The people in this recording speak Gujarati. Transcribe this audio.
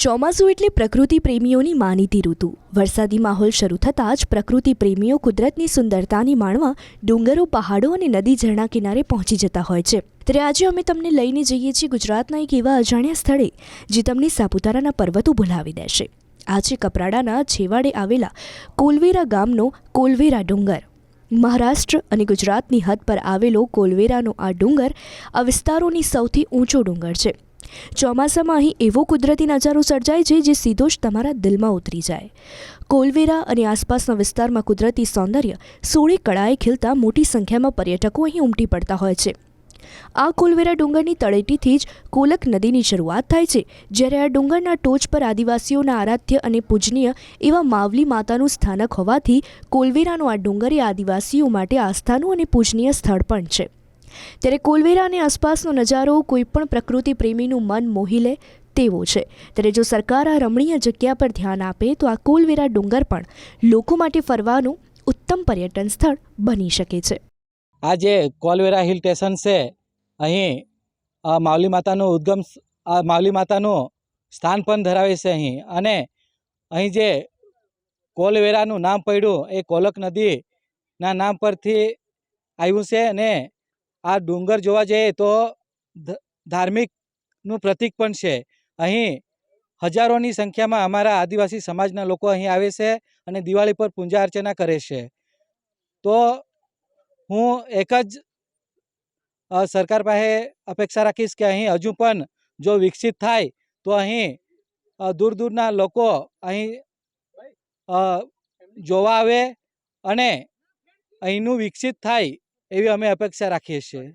ચોમાસું એટલે પ્રકૃતિ પ્રેમીઓની માનીતી ઋતુ. વરસાદી માહોલ શરૂ થતાં જ પ્રકૃતિ પ્રેમીઓ કુદરતની સુંદરતાની માણવા ડુંગરો, પહાડો અને નદી ઝરણા કિનારે પહોંચી જતા હોય છે. ત્યારે આજે અમે તમને લઈને જઈએ છીએ ગુજરાતના એક એવા અજાણ્યા સ્થળે, જે તમને સાપુતારાના પર્વતો ભૂલાવી દેશે. આ છે કપરાડાના છેવાડે આવેલા કોલવેરા ગામનો કોલવેરા ડુંગર. મહારાષ્ટ્ર અને ગુજરાતની હદ પર આવેલો કોલવેરાનો આ ડુંગર આ વિસ્તારોની સૌથી ઊંચો ડુંગર છે. ચોમાસામાં અહીં એવો કુદરતી નજારો સર્જાય છે જે સીધો જ તમારા દિલમાં ઉતરી જાય. કોલવેરા અને આસપાસના વિસ્તારમાં કુદરતી સૌંદર્ય સોળે કળાએ ખીલતા મોટી સંખ્યામાં પર્યટકો અહીં ઉમટી પડતા હોય છે. આ કોલવેરા ડુંગરની તળેટીથી જ કોલક નદીની શરૂઆત થાય છે, જ્યારે આ ડુંગરના ટોચ પર આદિવાસીઓના આરાધ્ય અને પૂજનીય એવા માવલી માતાનું સ્થાનક હોવાથી કોલવેરાનો આ ડુંગર એ આદિવાસીઓ માટે આસ્થાનું અને પૂજનીય સ્થળ પણ છે. ત્યારે કોલવેરા અને આસપાસનો નજારો કોઈપણ પ્રકૃતિ પ્રેમીનું મન મોહી લે તેવો છે. ત્યારે જો સરકાર આ રમણીય જગ્યા પર ધ્યાન આપે, તો આ કોલવેરા ડુંગર પણ લોકો માટે ફરવાનું ઉત્તમ પર્યટન સ્થળ બની શકે છે. આ જે કોલવેરા હિલ સ્ટેશન છે, અહીં માવલી માતાનું ઉદ્ગમ માવલી માતાનું સ્થાન પણ ધરાવે છે અહીં. અને અહીં જે કોલવેરાનું નામ પડ્યું, એ કોલક નદીના નામ પરથી આવ્યું છે અને આ ડુંગર જોવા જઈએ તો ધાર્મિકનું પ્રતીક પણ છે. અહીં હજારોની સંખ્યામાં અમારા આદિવાસી સમાજના લોકો અહીં આવે છે અને દિવાળી પર પૂજા અર્ચના કરે છે. તો હું એક જ સરકાર પાસે અપેક્ષા રાખીશ કે અહીં હજુ પણ જો વિકસિત થાય તો અહીં દૂર દૂરના લોકો અહીં જોવા આવે અને અહીંનું વિકસિત થાય એવી અમે અપેક્ષા રાખીએ છીએ.